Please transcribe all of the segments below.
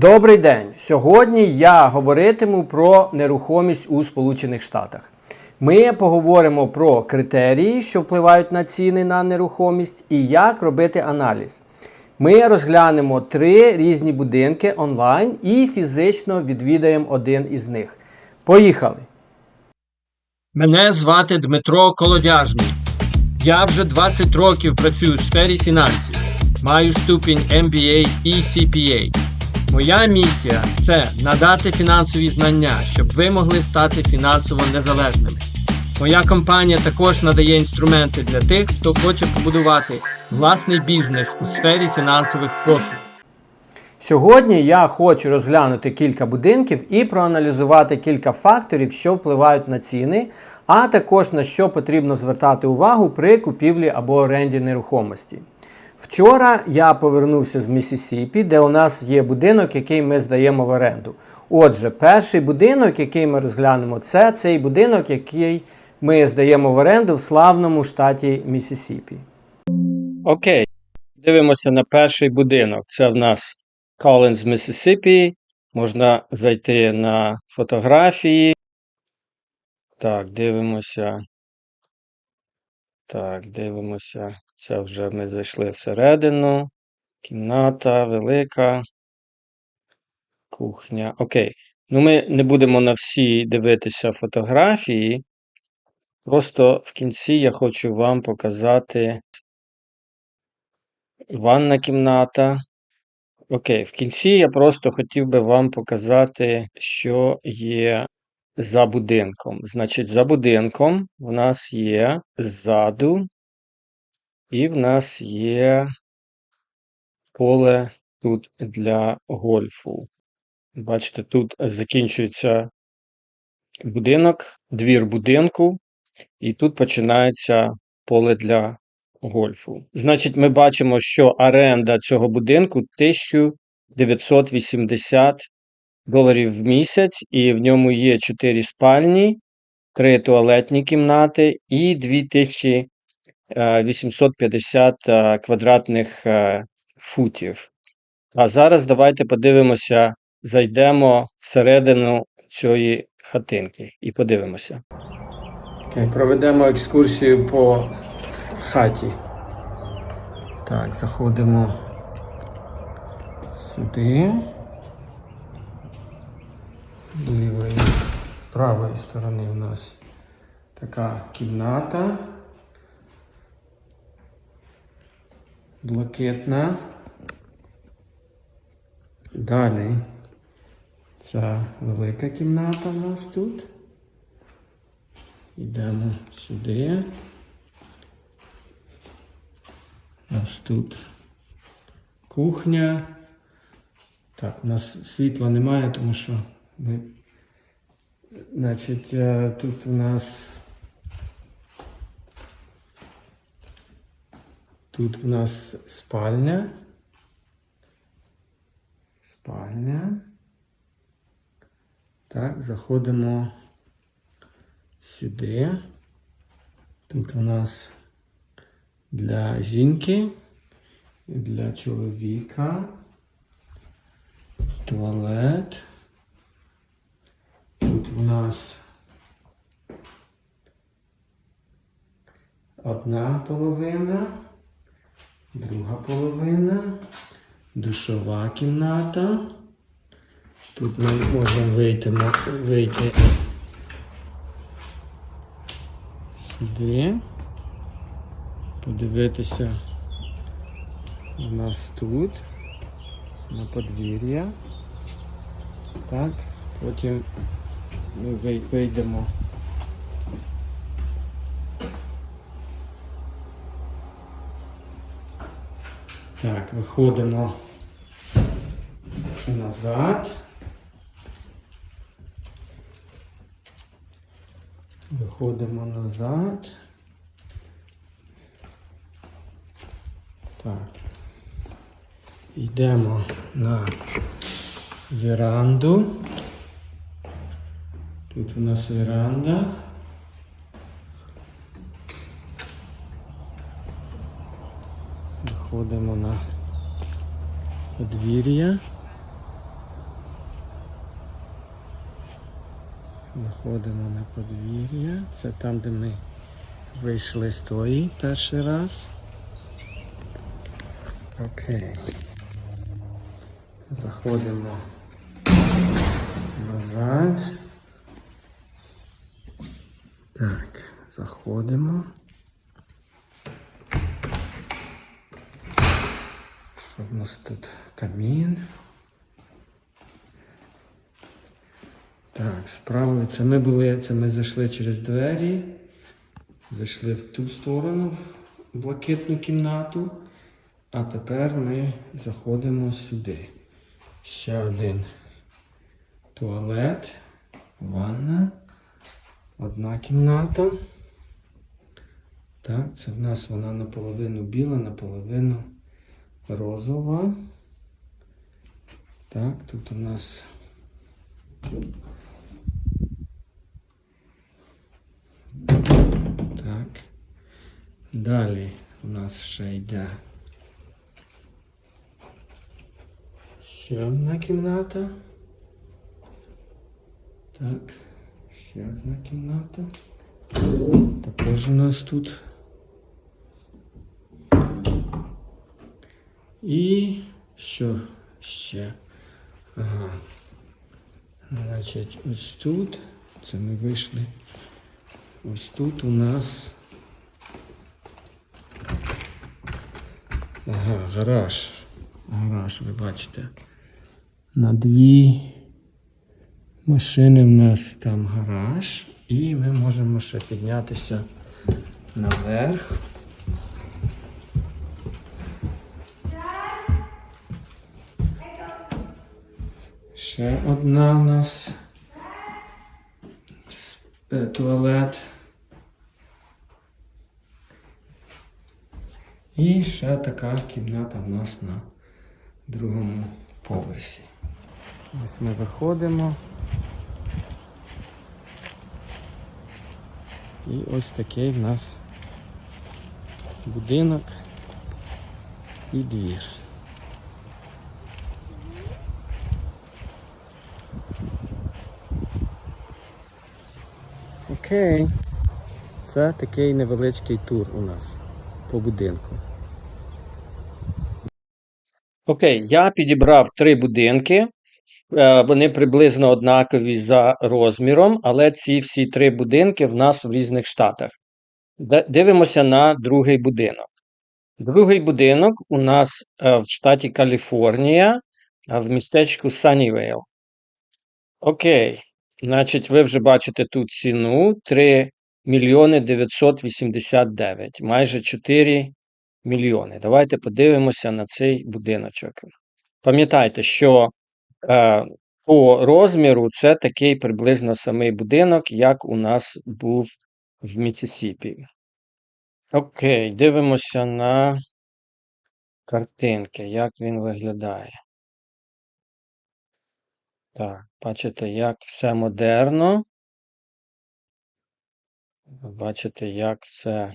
Добрий день! Сьогодні я говоритиму про нерухомість у Сполучених Штатах. Ми поговоримо про критерії, що впливають на ціни на нерухомість, і як робити аналіз. Ми розглянемо три різні будинки онлайн і фізично відвідаємо один із них. Поїхали! Мене звати Дмитро Колодяжний. Я вже 20 років працюю в сфері фінансів. Маю ступінь MBA і CPA. Моя місія це надати фінансові знання, щоб ви могли стати фінансово незалежними. Моя компанія також надає інструменти для тих, хто хоче побудувати власний бізнес у сфері фінансових послуг. Сьогодні я хочу розглянути кілька будинків і проаналізувати кілька факторів, що впливають на ціни, а також на що потрібно звертати увагу при купівлі або оренді нерухомості. Вчора я повернувся з Місісіпі, де у нас є будинок, який ми здаємо в оренду. Отже, перший будинок, який ми розглянемо, це цей будинок, який ми здаємо в оренду в славному штаті Місісіпі. Окей, дивимося на перший будинок. Це в нас Collins, Мississippi. Можна зайти на фотографії. Так, дивимося. Так, дивимося. Це вже ми зайшли всередину. Кімната велика. Кухня. Окей. Ну, ми не будемо на всі дивитися фотографії. Просто в кінці я хочу вам показати ванна кімната. Окей, в кінці я просто хотів би вам показати, що є за будинком. Значить, за будинком в нас є ззаду, і в нас є поле тут для гольфу. Бачите, тут закінчується будинок, двір будинку, і тут починається поле для гольфу. Значить, ми бачимо, що оренда цього будинку 1980 доларів в місяць, і в ньому є 4 спальні, 3 туалетні кімнати і 2000 Е, 850 е, квадратних е, футів. А зараз давайте подивимося, зайдемо всередину цієї хатинки і подивимося. Окей, Проведемо екскурсію по хаті. Так, заходимо сюди. З лівої, з правої сторони у нас така кімната. Блакитна. Далі ця велика кімната у нас тут. Йдемо сюди. У нас тут кухня. Так, у нас світла немає, тому що ми. Значить, е, тут у нас. Тут у нас спальня. Спальня. Так, заходимо сюди. Тут у нас для жінки і для чоловіка. Туалет. Тут у нас одна половина, друга половина, душова кімната. Тут ми можемо вийти, вийти сюди. Подивитися у нас тут, на подвір'я. Так, потім ми вийдемо. Так, виходимо назад. Виходимо назад. Так. Йдемо на веранду. Тут у нас веранда. виходимо на подвір'я. Виходимо на подвір'я. Це там, де ми вийшли з тої перший раз. Окей. Заходимо назад. Так, заходимо. Нас тут камін? Так, справа це ми були, це ми зайшли через двері, зайшли в ту сторону, в блакитну кімнату, а тепер ми заходимо сюди. Ще один туалет, ванна, одна кімната. Так, це в нас вона наполовину біла, наполовину розова. Так, тут у нас Так. Далі у нас ще йде ще одна кімната. Так, ще одна кімната. Також у нас тут. І що ще? Ага. Значить, ось тут. Це ми вийшли. Ось тут у нас. Ага, гараж. Гараж, ви бачите. На дві машини в нас там гараж. І ми можемо ще піднятися наверх. Ще одна у нас е, туалет. І ще така кімната в нас на другому поверсі. Ось ми виходимо. І ось такий в нас будинок і двір. Окей. Це такий невеличкий тур у нас по будинку. Окей, я підібрав три будинки. Е, Вони приблизно однакові за розміром, але ці всі три будинки в нас в різних штатах. Дивимося на другий будинок. Другий будинок у нас е, в штаті Каліфорнія, в містечку Саннівейл. Окей. Значить, ви вже бачите тут ціну 3 мільйони 989, майже 4 мільйони. Давайте подивимося на цей будиночок. Пам'ятайте, що е, по розміру це такий приблизно самий будинок, як у нас був в Міссісіпі. Окей, дивимося на картинки, як він виглядає. Так, бачите, як все модерно. Бачите, як все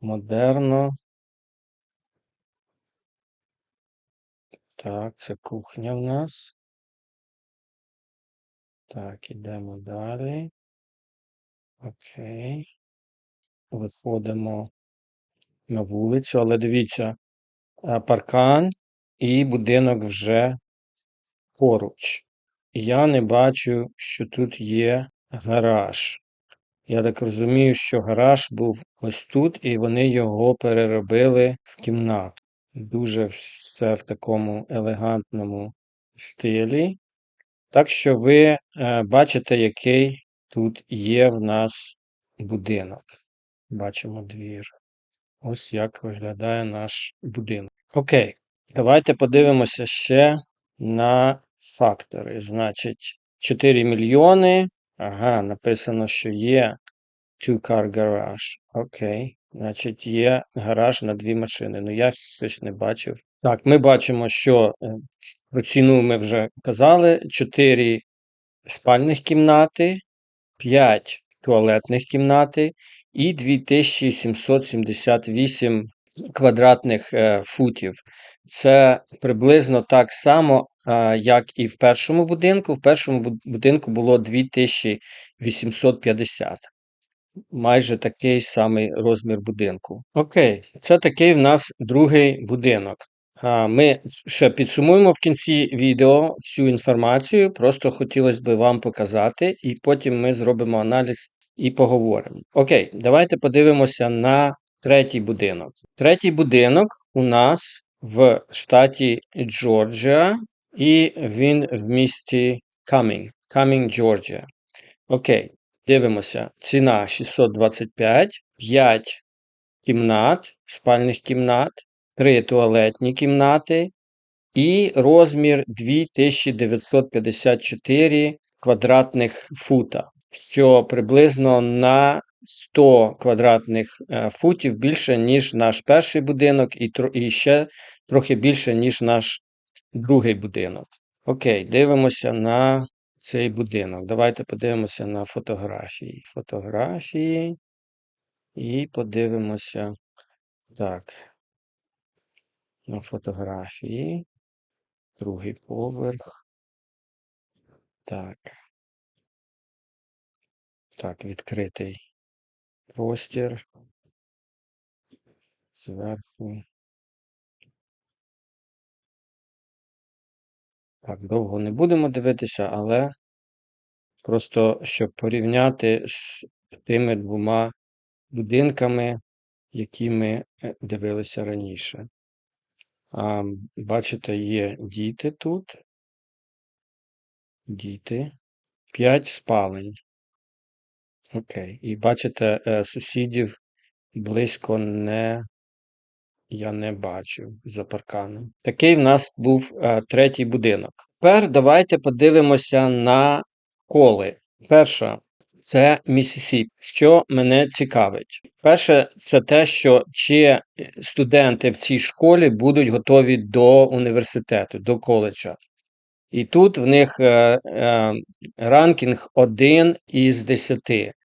модерно. Так, це кухня в нас. Так, ідемо далі. Окей. Виходимо на вулицю, але дивіться, паркан і будинок вже поруч. Я не бачу, що тут є гараж. Я так розумію, що гараж був ось тут, і вони його переробили в кімнату. Дуже все в такому елегантному стилі. Так що ви е, бачите, який тут є в нас будинок. Бачимо двір. Ось як виглядає наш будинок. Окей, давайте подивимося ще на фактори. Значить, 4 мільйони. Ага, написано, що є two-car garage. Окей. Значить, є гараж на дві машини. Ну, я щось не бачив. Так, ми бачимо, що е, про ціну ми вже казали. 4 спальних кімнати, 5 туалетних кімнати і 2778 квадратних е, футів. Це приблизно так само, як і в першому будинку. В першому будинку було 2850. Майже такий самий розмір будинку. Окей, це такий в нас другий будинок. Ми ще підсумуємо в кінці відео всю інформацію. Просто хотілося б вам показати, і потім ми зробимо аналіз і поговоримо. Окей, давайте подивимося на третій будинок. Третій будинок у нас в штаті Джорджія, і він в місті Камінг, Камінг, Джорджія. Окей, дивимося. Ціна 625, 5 кімнат, спальних кімнат, 3 туалетні кімнати і розмір 2954 квадратних фута, що приблизно на 100 квадратних е, футів більше, ніж наш перший будинок, і, і ще трохи більше, ніж наш другий будинок. Окей, дивимося на цей будинок. Давайте подивимося на фотографії. Фотографії. І подивимося. Так. На фотографії. Другий поверх. Так. Так, відкритий простір. Зверху. Так, довго не будемо дивитися, але просто щоб порівняти з тими двома будинками, які ми е, дивилися раніше. А, бачите, є діти тут. Діти. П'ять спалень. Окей. І бачите, е, сусідів близько не. Я не бачив за парканом. Такий в нас був е, третій будинок. Тепер давайте подивимося на школи. Перша це Місісіпі. Що мене цікавить? Перше, це те, що чи студенти в цій школі будуть готові до університету, до коледжа. І тут в них е, е, ранкінг 1 із 10.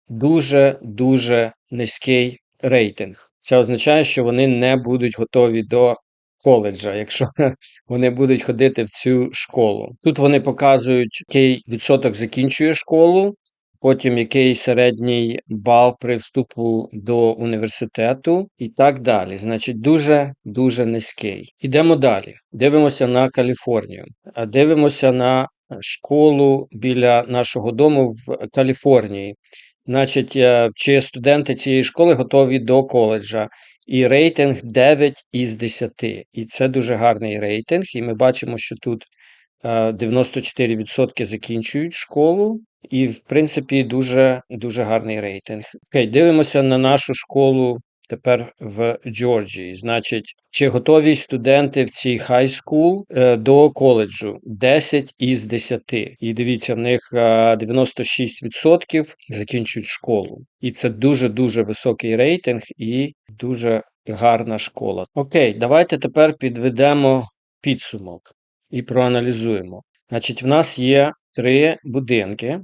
Дуже дуже низький рейтинг. Це означає, що вони не будуть готові до коледжа, якщо вони будуть ходити в цю школу. Тут вони показують, який відсоток закінчує школу, потім який середній бал при вступу до університету і так далі. Значить, дуже дуже низький. Ідемо далі. Дивимося на Каліфорнію. А Дивимося на школу біля нашого дому в Каліфорнії. Значить, е, чи студенти цієї школи готові до коледжа. І рейтинг 9 із 10. І це дуже гарний рейтинг. І ми бачимо, що тут е, 94% закінчують школу. І, в принципі, дуже, дуже гарний рейтинг. Окей, дивимося на нашу школу тепер в Джорджії. Значить, чи готові студенти в цій хай скул до коледжу? 10 із 10. І дивіться, в них е, 96% закінчують школу. І це дуже-дуже високий рейтинг і дуже гарна школа. Окей, давайте тепер підведемо підсумок і проаналізуємо. Значить, в нас є три будинки.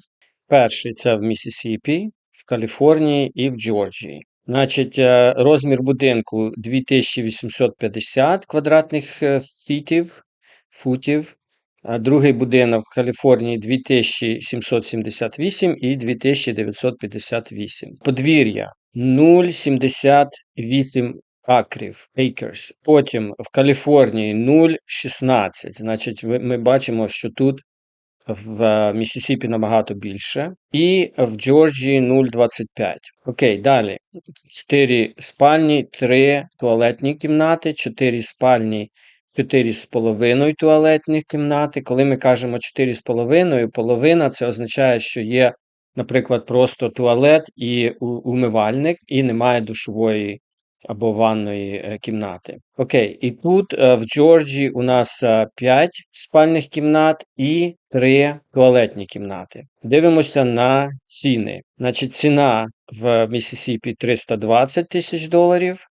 Перший це в Місісіпі, в Каліфорнії і в Джорджії. Значить, е, розмір будинку 2850 квадратних е, фітів, футів. Другий будинок в Каліфорнії 2778 і 2958. Подвір'я 0,78 акрів, acres. Потім в Каліфорнії 0,16. Значить, ми бачимо, що тут в е, Місісіпі набагато більше. І в Джорджії 0,25. Окей, далі. 4 спальні, 3 туалетні кімнати, 4 спальні, 4 з половиною туалетні кімнати. Коли ми кажемо 4 з половиною, половина це означає, що є, наприклад, просто туалет і умивальник, і немає душової або ванної е, кімнати. Окей, і тут е, в Джорджії у нас 5 спальних кімнат і 3 туалетні кімнати. Дивимося на ціни. Значить, ціна в Місісіпі 320 тисяч доларів,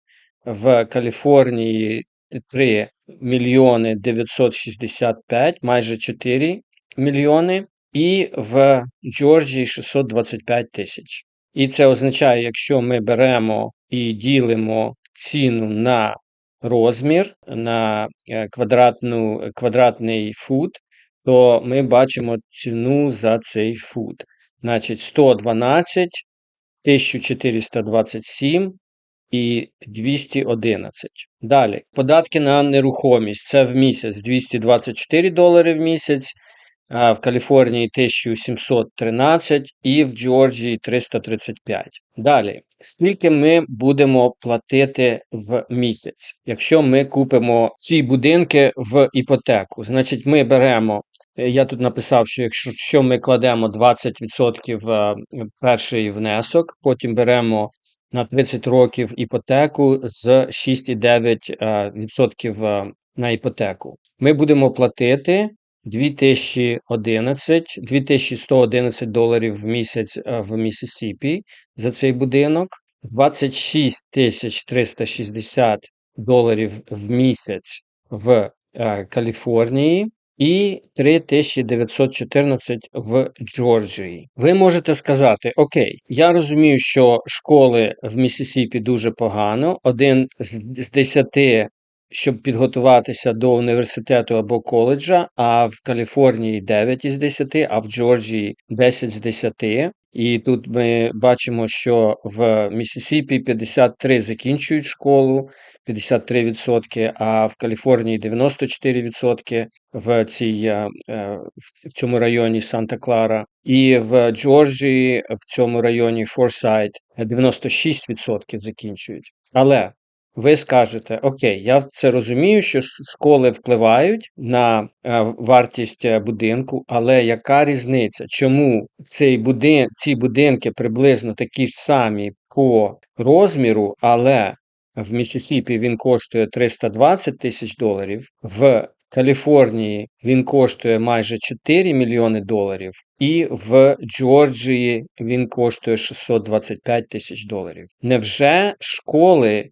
в Каліфорнії 3 мільйони 965, майже 4 мільйони, і в Джорджії 625 тисяч. І це означає, якщо ми беремо і ділимо ціну на розмір на е, квадратну, квадратний фут, то ми бачимо ціну за цей фут. Значить, 112, 1427 і 211. Далі, податки на нерухомість. Це в місяць 224 долари в місяць, в Каліфорнії 1713 і в Джорджії 335. Далі, скільки ми будемо платити в місяць, якщо ми купимо ці будинки в іпотеку? Значить, ми беремо. Я тут написав, що якщо що ми кладемо 20% е, перший внесок, потім беремо на 30 років іпотеку з 6,9% е, на іпотеку. Ми будемо платити 2011, 2111 доларів в місяць е, в Місісіпі за цей будинок, 26 360 доларів в місяць в е, Каліфорнії і 3914 в Джорджії. Ви можете сказати: Окей, я розумію, що школи в Місісіпі дуже погано. Один з десяти, щоб підготуватися до університету або коледжа, а в Каліфорнії 9 із 10, а в Джорджії 10 з 10. І тут ми бачимо, що в Місісіпі 53 закінчують школу, 53%, а в Каліфорнії 94% в цій е, е, в цьому районі Санта-Клара, і в Джорджії в цьому районі Форсайт 96% закінчують. Але ви скажете: Окей, я це розумію, що школи впливають на е, вартість е, будинку, але яка різниця? Чому цей будин, ці будинки приблизно такі ж самі по розміру, але в Місісіпі він коштує 320 тисяч доларів, в Каліфорнії він коштує майже 4 мільйони доларів, і в Джорджії він коштує 625 тисяч доларів. Невже школи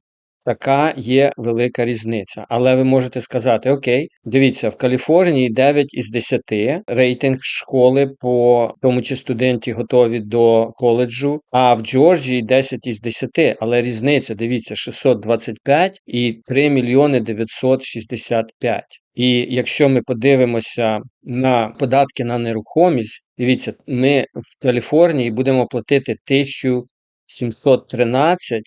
така є велика різниця? Але ви можете сказати: Окей, дивіться, в Каліфорнії 9 із 10 рейтинг школи, по тому чи студенти готові до коледжу, а в Джорджії 10 із 10. Але різниця, дивіться, 625 і 3 мільйони 965. І якщо ми подивимося на податки на нерухомість, дивіться, ми в Каліфорнії будемо платити 1713,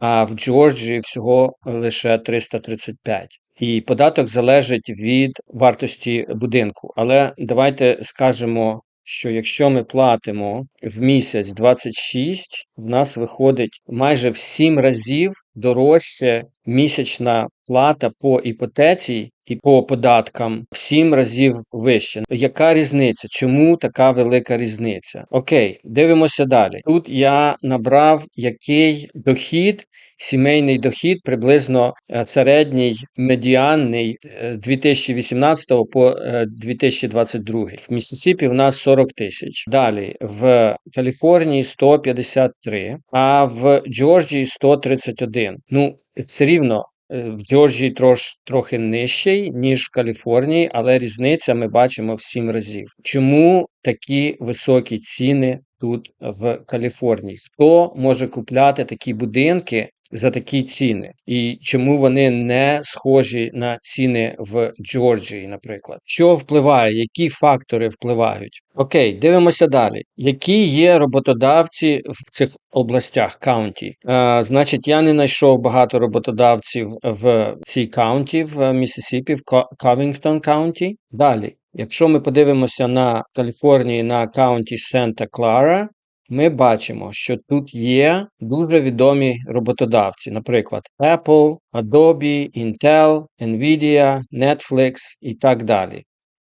а в Джорджії всього лише 335. І податок залежить від вартості будинку. Але давайте скажемо, що якщо ми платимо в місяць 26, в нас виходить майже в 7 разів дорожче місячна плата по іпотеці і по податкам в 7 разів вище. Яка різниця? Чому така велика різниця? Окей, дивимося далі. Тут я набрав який дохід, сімейний дохід, приблизно е, середній медіанний е, 2018 по е, 2022. В Міссісіпі в нас 40 тисяч. Далі в Каліфорнії 153, а в Джорджії 131. Ну, все рівно е, в Джорджії трош, трохи нижчий, ніж в Каліфорнії, але різниця ми бачимо в сім разів. Чому такі високі ціни тут в Каліфорнії? Хто може купляти такі будинки за такі ціни? І чому вони не схожі на ціни в Джорджії, наприклад? Що впливає? Які фактори впливають? Окей, дивимося далі. Які є роботодавці в цих областях каунті? Е, значить, я не знайшов багато роботодавців в цій каунті, в Міссісіпі, в Ковінгтон каунті. Далі, якщо ми подивимося на Каліфорнії на каунті Санта-Клара, ми бачимо, що тут є дуже відомі роботодавці, наприклад, Apple, Adobe, Intel, Nvidia, Netflix і так далі.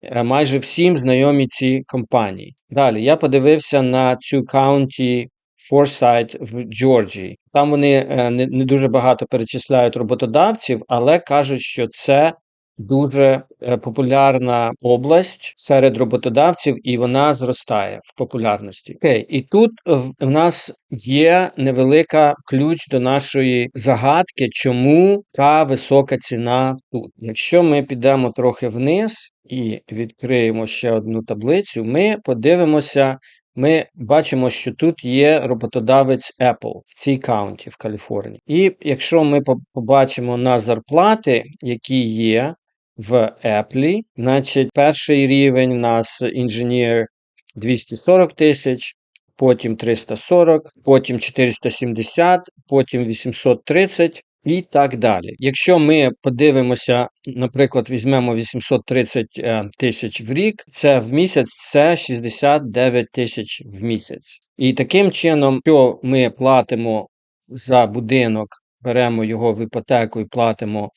Е, Майже всім знайомі ці компанії. Далі я подивився на цю каунті Форсайт в Джорджії. Там вони е, не, не дуже багато перечисляють роботодавців, але кажуть, що це дуже е, популярна область серед роботодавців, і вона зростає в популярності. Окей, і тут в, нас є невелика ключ до нашої загадки, чому та висока ціна тут. Якщо ми підемо трохи вниз і відкриємо ще одну таблицю, ми подивимося ми бачимо, що тут є роботодавець Apple в цій каунті в Каліфорнії. І якщо ми побачимо на зарплати, які є в Apple, значить перший рівень у нас інженер 240 тисяч, потім 340, потім 470, потім 830 і так далі. Якщо ми подивимося, наприклад, візьмемо 830 е, тисяч в рік, це в місяць це 69 тисяч в місяць. І таким чином, що ми платимо за будинок, беремо його в іпотеку і платимо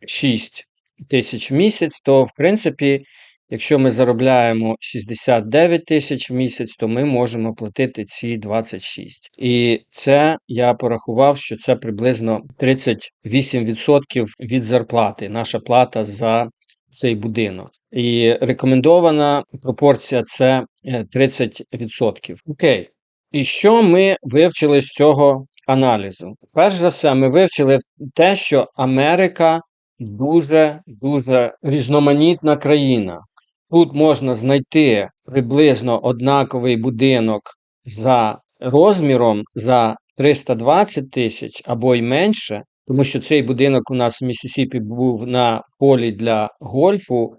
26 тисяч в місяць, то в принципі, якщо ми заробляємо 69 тисяч в місяць, то ми можемо платити ці 26. І це я порахував, що це приблизно 38% від зарплати, наша плата за цей будинок. І рекомендована пропорція це е, 30%. Окей. І що ми вивчили з цього аналізу? Перш за все, ми вивчили те, що Америка дуже дуже різноманітна країна. Тут можна знайти приблизно однаковий будинок за розміром за 320 тисяч або й менше, тому що цей будинок у нас в Місісіпі був на полі для гольфу.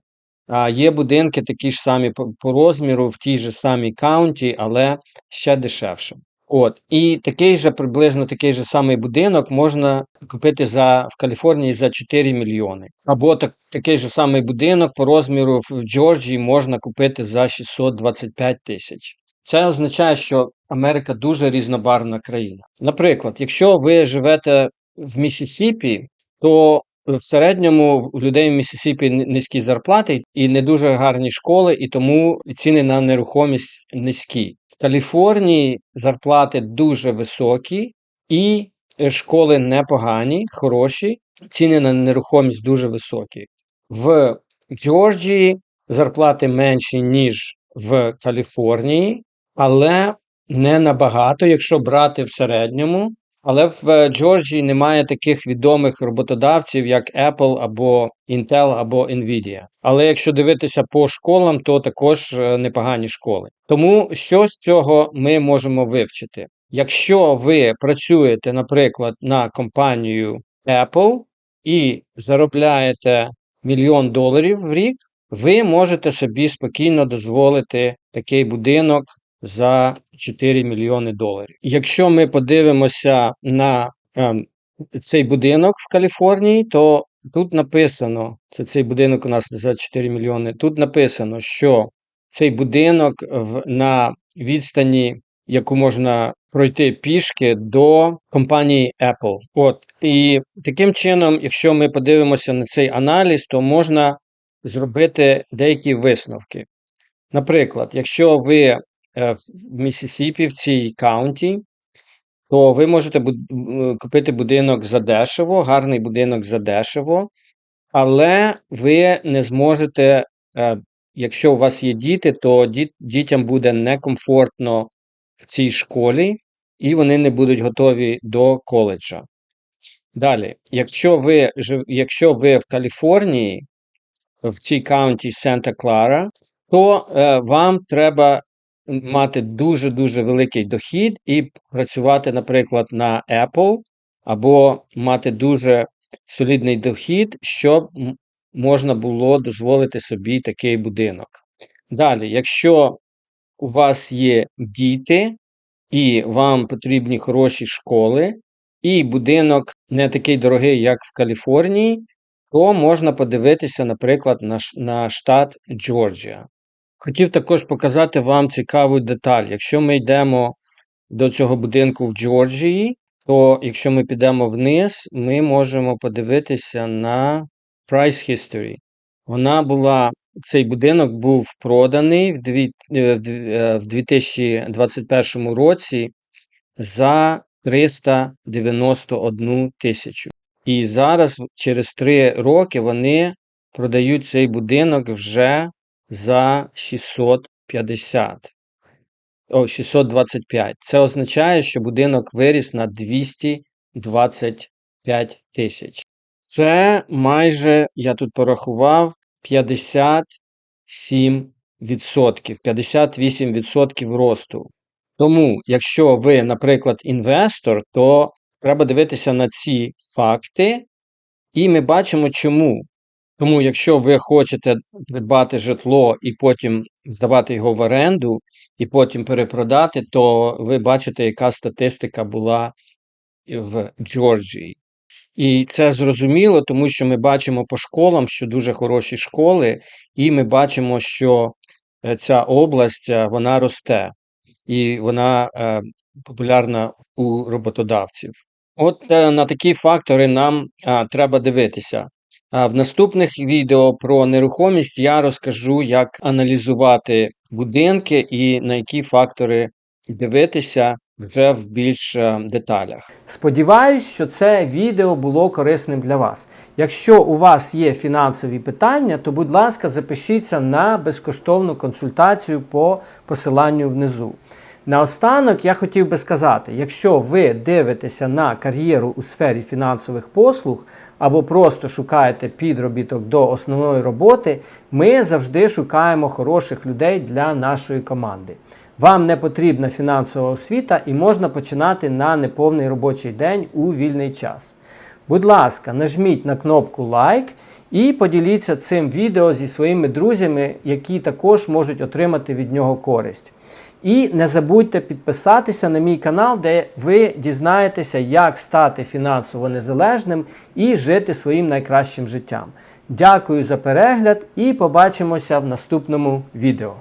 А є будинки такі ж самі по, розміру в тій же самій каунті, але ще дешевше. От і такий же приблизно такий же самий будинок можна купити за в Каліфорнії за 4 мільйони. Або так, такий же самий будинок по розміру в Джорджії можна купити за 625 тисяч. Це означає, що Америка дуже різнобарвна країна. Наприклад, якщо ви живете в Місісіпі, то в середньому у людей в Місісіпі низькі зарплати і не дуже гарні школи, і тому ціни на нерухомість низькі. Каліфорнії зарплати дуже високі, і е, школи непогані, хороші. Ціни на нерухомість дуже високі. В Джорджії зарплати менші, ніж в Каліфорнії, але не набагато, якщо брати в середньому. Але в е, Джорджії немає таких відомих роботодавців, як Apple або Intel або Nvidia. Але якщо дивитися по школам, то також е, непогані школи. Тому що з цього ми можемо вивчити? Якщо ви працюєте, наприклад, на компанію Apple і заробляєте мільйон доларів в рік, ви можете собі спокійно дозволити такий будинок за 4 мільйони доларів. Якщо ми подивимося на ем, цей будинок в Каліфорнії, то тут написано, це цей будинок у нас за 4 мільйони. Тут написано, що цей будинок в, на відстані, яку можна пройти пішки до компанії Apple. От і таким чином, якщо ми подивимося на цей аналіз, то можна зробити деякі висновки. Наприклад, якщо ви в Місісіпі в цій каунті, то ви можете буд- купити будинок за дешево, гарний будинок за дешево, але ви не зможете, е, якщо у вас є діти, то діт- дітям буде некомфортно в цій школі, і вони не будуть готові до коледжа. Далі, якщо ви, якщо ви в Каліфорнії, в цій каунті Санта-Клара, то е, вам треба мати дуже-дуже великий дохід і працювати, наприклад, на Apple, або мати дуже солідний дохід, щоб можна було дозволити собі такий будинок. Далі, якщо у вас є діти, і вам потрібні хороші школи, і будинок не такий дорогий, як в Каліфорнії, то можна подивитися, наприклад, на, на штат Джорджія. Хотів також показати вам цікаву деталь. Якщо ми йдемо до цього будинку в Джорджії, то якщо ми підемо вниз, ми можемо подивитися на Price History. Вона була, цей будинок був проданий в, дві, е, в дві- е, 2021 році за 391 тисячу. І зараз, через 3 роки, вони продають цей будинок вже за 650. О, 625. Це означає, що будинок виріс на 225 тисяч. Це майже, я тут порахував, 57%, 58% росту. Тому, якщо ви, наприклад, інвестор, то треба дивитися на ці факти, і ми бачимо, чому. Тому, якщо ви хочете придбати житло і потім здавати його в оренду, і потім перепродати, то ви бачите, яка статистика була в Джорджії. І це зрозуміло, тому що ми бачимо по школам, що дуже хороші школи, і ми бачимо, що е, ця область е, вона росте, і вона е, популярна у роботодавців. От на такі фактори нам треба дивитися. А в наступних відео про нерухомість я розкажу, як аналізувати будинки і на які фактори дивитися вже в більш е, деталях. Сподіваюсь, що це відео було корисним для вас. Якщо у вас є фінансові питання, то будь ласка, запишіться на безкоштовну консультацію по посиланню внизу. Наостанок я хотів би сказати, якщо ви дивитеся на кар'єру у сфері фінансових послуг або просто шукаєте підробіток до основної роботи, ми завжди шукаємо хороших людей для нашої команди. Вам не потрібна фінансова освіта і можна починати на неповний робочий день у вільний час. Будь ласка, нажміть на кнопку лайк і поділіться цим відео зі своїми друзями, які також можуть отримати від нього користь. І не забудьте підписатися на мій канал, де ви дізнаєтеся, як стати фінансово незалежним і жити своїм найкращим життям. Дякую за перегляд і побачимося в наступному відео.